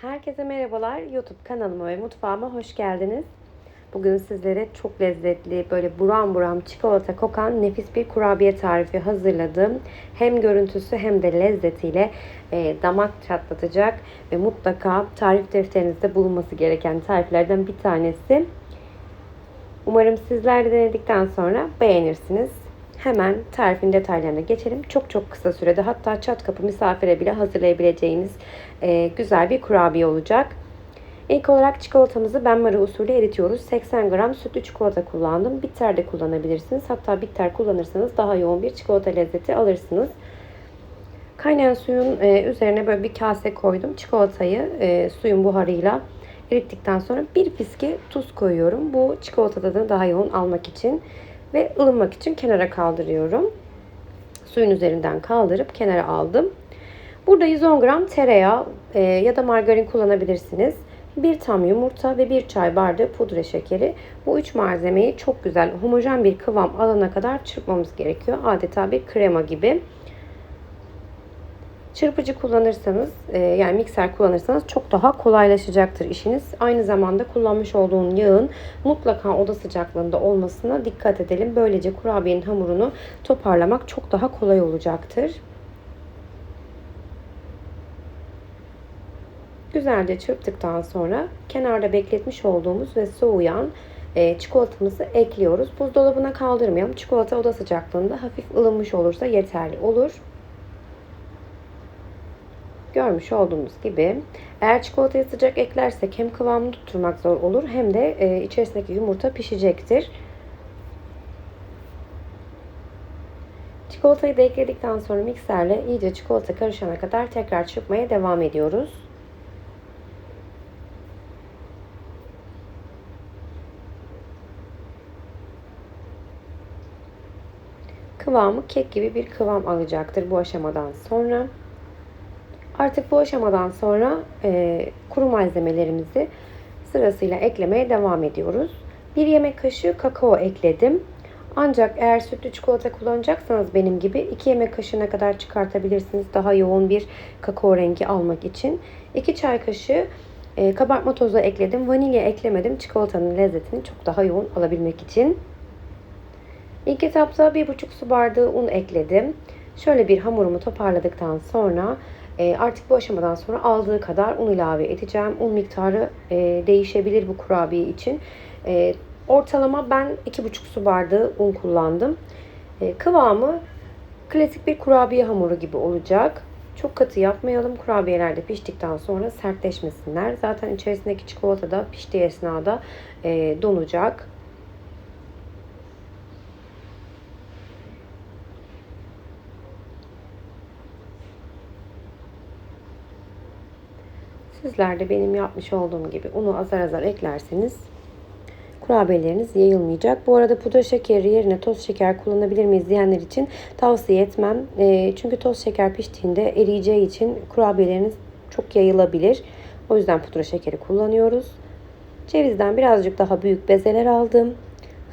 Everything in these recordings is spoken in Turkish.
Herkese merhabalar. YouTube kanalıma ve mutfağıma hoş geldiniz. Bugün sizlere çok lezzetli, böyle buram buram çikolata kokan nefis bir kurabiye tarifi hazırladım. Hem görüntüsü hem de lezzetiyle e, damak çatlatacak ve mutlaka tarif defterinizde bulunması gereken tariflerden bir tanesi. Umarım sizler de denedikten sonra beğenirsiniz. Hemen tarifin detaylarına geçelim. Çok çok kısa sürede hatta çat kapı misafire bile hazırlayabileceğiniz e, güzel bir kurabiye olacak. İlk olarak çikolatamızı benmari usulü eritiyoruz. 80 gram sütlü çikolata kullandım. Bitter de kullanabilirsiniz. Hatta bitter kullanırsanız daha yoğun bir çikolata lezzeti alırsınız. Kaynayan suyun e, üzerine böyle bir kase koydum. Çikolatayı e, suyun buharıyla erittikten sonra bir fiske tuz koyuyorum. Bu çikolata tadını daha yoğun almak için ve ılınmak için kenara kaldırıyorum. Suyun üzerinden kaldırıp kenara aldım. Burada 110 gram tereyağı e, ya da margarin kullanabilirsiniz. Bir tam yumurta ve bir çay bardağı pudra şekeri. Bu üç malzemeyi çok güzel homojen bir kıvam alana kadar çırpmamız gerekiyor. Adeta bir krema gibi. Çırpıcı kullanırsanız e, yani mikser kullanırsanız çok daha kolaylaşacaktır işiniz. Aynı zamanda kullanmış olduğun yağın mutlaka oda sıcaklığında olmasına dikkat edelim. Böylece kurabiyenin hamurunu toparlamak çok daha kolay olacaktır. Güzelce çırptıktan sonra kenarda bekletmiş olduğumuz ve soğuyan e, çikolatamızı ekliyoruz. Buzdolabına kaldırmayalım. Çikolata oda sıcaklığında hafif ılınmış olursa yeterli olur. Görmüş olduğumuz gibi eğer çikolatayı sıcak eklersek hem kıvamını tutturmak zor olur hem de e, içerisindeki yumurta pişecektir. Çikolatayı da ekledikten sonra mikserle iyice çikolata karışana kadar tekrar çırpmaya devam ediyoruz. Kıvamı kek gibi bir kıvam alacaktır bu aşamadan sonra. Artık bu aşamadan sonra e, kuru malzemelerimizi sırasıyla eklemeye devam ediyoruz. Bir yemek kaşığı kakao ekledim. Ancak eğer sütlü çikolata kullanacaksanız benim gibi 2 yemek kaşığına kadar çıkartabilirsiniz. Daha yoğun bir kakao rengi almak için. 2 çay kaşığı e, kabartma tozu ekledim. Vanilya eklemedim. Çikolatanın lezzetini çok daha yoğun alabilmek için. İlk etapta 1,5 su bardağı un ekledim. Şöyle bir hamurumu toparladıktan sonra e, artık bu aşamadan sonra aldığı kadar un ilave edeceğim. Un miktarı e, değişebilir bu kurabiye için. E, ortalama ben 2,5 su bardağı un kullandım. Kıvamı klasik bir kurabiye hamuru gibi olacak. Çok katı yapmayalım. Kurabiyeler de piştikten sonra sertleşmesinler. Zaten içerisindeki çikolata da piştiği esnada donacak. Sizler de benim yapmış olduğum gibi unu azar azar eklerseniz kurabiyeleriniz yayılmayacak. Bu arada pudra şekeri yerine toz şeker kullanabilir miyiz diyenler için tavsiye etmem. E, çünkü toz şeker piştiğinde eriyeceği için kurabiyeleriniz çok yayılabilir. O yüzden pudra şekeri kullanıyoruz. Cevizden birazcık daha büyük bezeler aldım.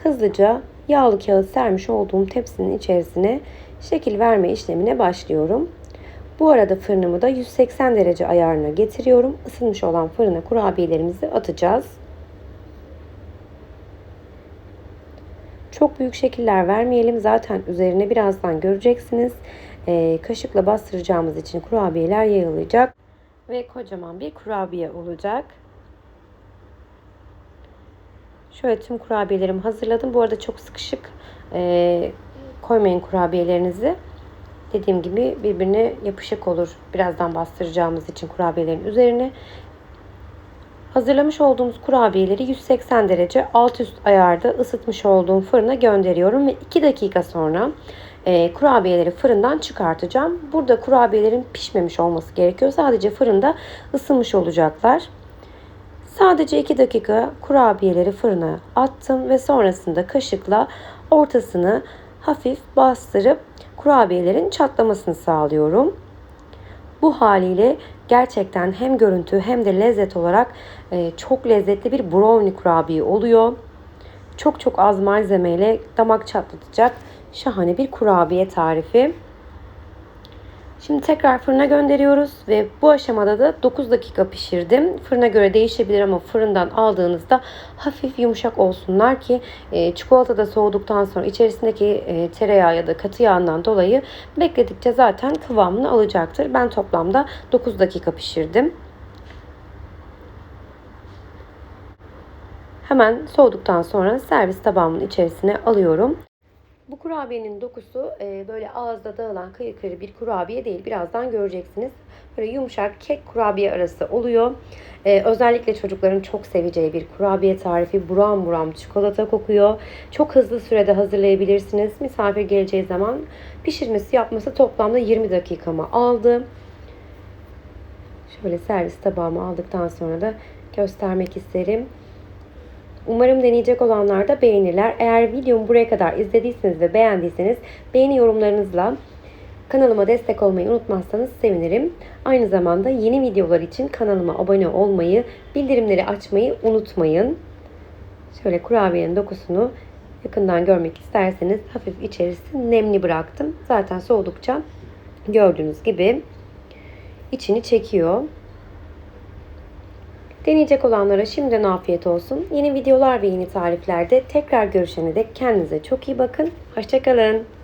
Hızlıca yağlı kağıt sermiş olduğum tepsinin içerisine şekil verme işlemine başlıyorum. Bu arada fırınımı da 180 derece ayarına getiriyorum. Isınmış olan fırına kurabiyelerimizi atacağız. Çok büyük şekiller vermeyelim. Zaten üzerine birazdan göreceksiniz. Ee, kaşıkla bastıracağımız için kurabiyeler yayılacak. Ve kocaman bir kurabiye olacak. Şöyle tüm kurabiyelerimi hazırladım. Bu arada çok sıkışık e, koymayın kurabiyelerinizi. Dediğim gibi birbirine yapışık olur. Birazdan bastıracağımız için kurabiyelerin üzerine. Hazırlamış olduğumuz kurabiyeleri 180 derece alt üst ayarda ısıtmış olduğum fırına gönderiyorum ve 2 dakika sonra e, kurabiyeleri fırından çıkartacağım. Burada kurabiyelerin pişmemiş olması gerekiyor. Sadece fırında ısınmış olacaklar. Sadece 2 dakika kurabiyeleri fırına attım ve sonrasında kaşıkla ortasını hafif bastırıp kurabiyelerin çatlamasını sağlıyorum. Bu haliyle gerçekten hem görüntü hem de lezzet olarak e, çok lezzetli bir brownie kurabiye oluyor. Çok çok az malzemeyle damak çatlatacak şahane bir kurabiye tarifi. Şimdi tekrar fırına gönderiyoruz ve bu aşamada da 9 dakika pişirdim. Fırına göre değişebilir ama fırından aldığınızda hafif yumuşak olsunlar ki e, çikolata da soğuduktan sonra içerisindeki e, tereyağı ya da katı yağından dolayı bekledikçe zaten kıvamını alacaktır. Ben toplamda 9 dakika pişirdim. Hemen soğuduktan sonra servis tabağımın içerisine alıyorum. Bu kurabiyenin dokusu e, böyle ağızda dağılan kıyır kıyır bir kurabiye değil. Birazdan göreceksiniz. Böyle yumuşak kek kurabiye arası oluyor. E, özellikle çocukların çok seveceği bir kurabiye tarifi. Buram buram çikolata kokuyor. Çok hızlı sürede hazırlayabilirsiniz. Misafir geleceği zaman pişirmesi yapması toplamda 20 dakikamı aldı. Şöyle servis tabağıma aldıktan sonra da göstermek isterim. Umarım deneyecek olanlar da beğenirler. Eğer videomu buraya kadar izlediyseniz ve beğendiyseniz beğeni yorumlarınızla kanalıma destek olmayı unutmazsanız sevinirim. Aynı zamanda yeni videolar için kanalıma abone olmayı, bildirimleri açmayı unutmayın. Şöyle kurabiyenin dokusunu yakından görmek isterseniz hafif içerisi nemli bıraktım. Zaten soğudukça gördüğünüz gibi içini çekiyor. Deneyecek olanlara şimdiden afiyet olsun. Yeni videolar ve yeni tariflerde tekrar görüşene dek kendinize çok iyi bakın. Hoşçakalın.